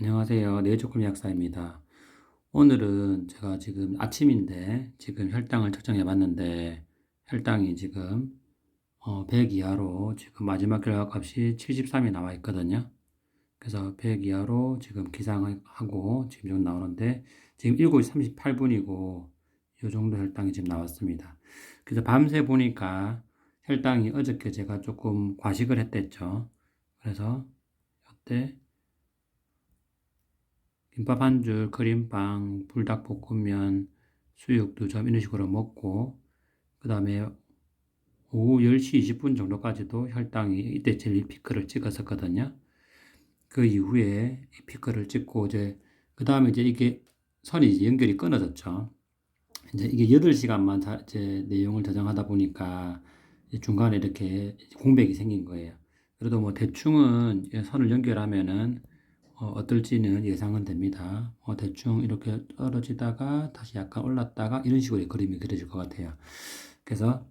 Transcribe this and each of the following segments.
안녕하세요. 뇌조금 약사입니다. 오늘은 제가 지금 아침인데 지금 혈당을 측정해 봤는데 혈당이 지금 어, 100 이하로 지금 마지막 결과값이 73이 나와 있거든요. 그래서 100 이하로 지금 기상하고 지금 좀 나오는데 지금 7시 38분이고 이 정도 혈당이 지금 나왔습니다. 그래서 밤새 보니까 혈당이 어저께 제가 조금 과식을 했댔죠. 그래서 이때 김밥 한 줄, 크림빵, 불닭볶음면, 수육 두점 이런 식으로 먹고 그 다음에 오후 10시 20분 정도까지도 혈당이 이때 제일 피크를 찍었었거든요. 그 이후에 이 피크를 찍고 이제 그 다음에 이제 이게 선이 이제 연결이 끊어졌죠. 이제 이게 8시간만 자, 이제 내용을 저장하다 보니까 중간에 이렇게 공백이 생긴 거예요. 그래도 뭐 대충은 선을 연결하면은 어, 떨지는 예상은 됩니다. 어, 대충 이렇게 떨어지다가 다시 약간 올랐다가 이런 식으로 그림이 그려질 것 같아요. 그래서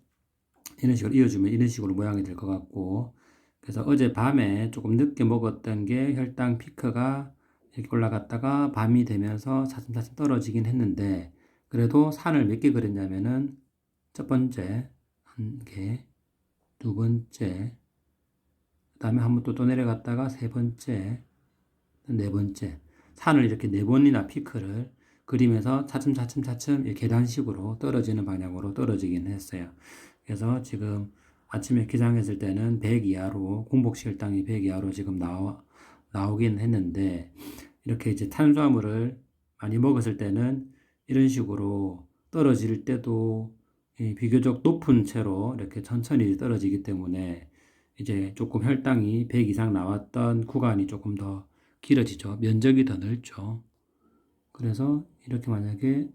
이런 식으로 이어주면 이런 식으로 모양이 될 것 같고 그래서 어제 밤에 조금 늦게 먹었던 게 혈당 피크가 이렇게 올라갔다가 밤이 되면서 차츰차츰 떨어지긴 했는데 그래도 산을 몇 개 그렸냐면은 첫 번째 한 개, 두 번째, 그 다음에 한 번 또 또 내려갔다가 세 번째, 네 번째 산을 이렇게 네 번이나 피크를 그리면서 차츰차츰 차츰 계단식으로 떨어지는 방향으로 떨어지긴 했어요. 그래서 지금 아침에 기상했을 때는 100 이하로 공복식 혈당이 100 이하로 지금 나오, 나오긴 했는데 이렇게 이제 탄수화물을 많이 먹었을 때는 이런 식으로 떨어질 때도 비교적 높은 채로 이렇게 천천히 떨어지기 때문에 이제 조금 혈당이 100 이상 나왔던 구간이 조금 더 길어지죠. 면적이 더 넓죠. 그래서 이렇게 만약에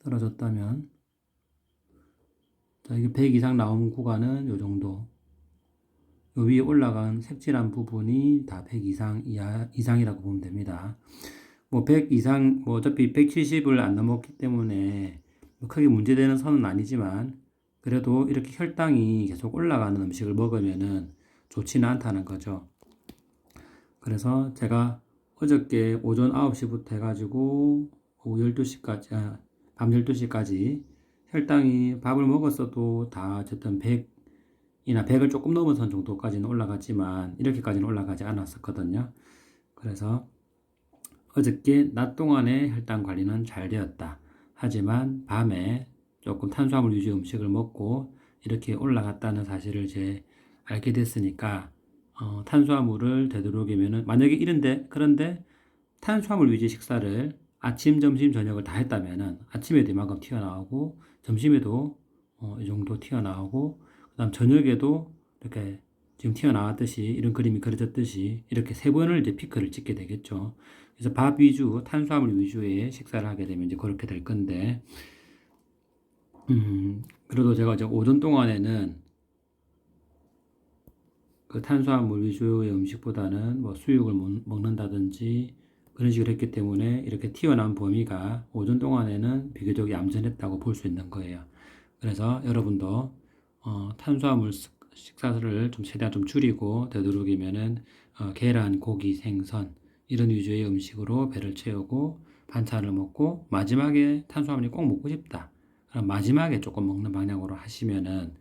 떨어졌다면 자, 이게 100 이상 나온 구간은 요 정도. 요 위에 올라간 색칠한 부분이 다 100 이상 이하, 이상이라고 보면 됩니다. 뭐 100 이상, 뭐 어차피 170을 안 넘었기 때문에 뭐 크게 문제되는 선은 아니지만 그래도 이렇게 혈당이 계속 올라가는 음식을 먹으면은 좋지는 않다는 거죠. 그래서 제가 어저께 오전 9시부터 해가지고 오후 12시까지, 아, 밤 12시까지 혈당이 밥을 먹었어도 다 어쨌든 100이나 100을 조금 넘어선 정도까지는 올라갔지만 이렇게까지는 올라가지 않았었거든요. 그래서 어저께 낮 동안에 혈당 관리는 잘 되었다. 하지만 밤에 조금 탄수화물 위주 음식을 먹고 이렇게 올라갔다는 사실을 이제 알게 됐으니까 어, 탄수화물을 되도록이면은 만약에 이런데 그런데 탄수화물 위주 식사를 아침, 점심, 저녁을 다 했다면은 아침에도 이만큼 튀어나오고 점심에도 어, 이 정도 튀어나오고 그다음 저녁에도 이렇게 지금 튀어나왔듯이 이런 그림이 그려졌듯이 이렇게 세 번을 이제 피크를 찍게 되겠죠. 그래서 밥 위주, 탄수화물 위주의 식사를 하게 되면 이제 그렇게 될 건데, 음, 그래도 제가 이제 오전 동안에는 그 탄수화물 위주의 음식보다는 뭐 수육을 먹는다든지 그런 식으로 했기 때문에 이렇게 튀어나온 범위가 오전 동안에는 비교적 얌전했다고 볼 수 있는 거예요. 그래서 여러분도 어, 탄수화물 식사를 좀 최대한 좀 줄이고 되도록이면은 어, 계란, 고기, 생선 이런 위주의 음식으로 배를 채우고 반찬을 먹고 마지막에 탄수화물이 꼭 먹고 싶다. 그럼 마지막에 조금 먹는 방향으로 하시면은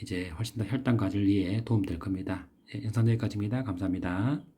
이제 훨씬 더 혈당 관리에 도움 될 겁니다. 예, 영상 여기까지입니다. 감사합니다.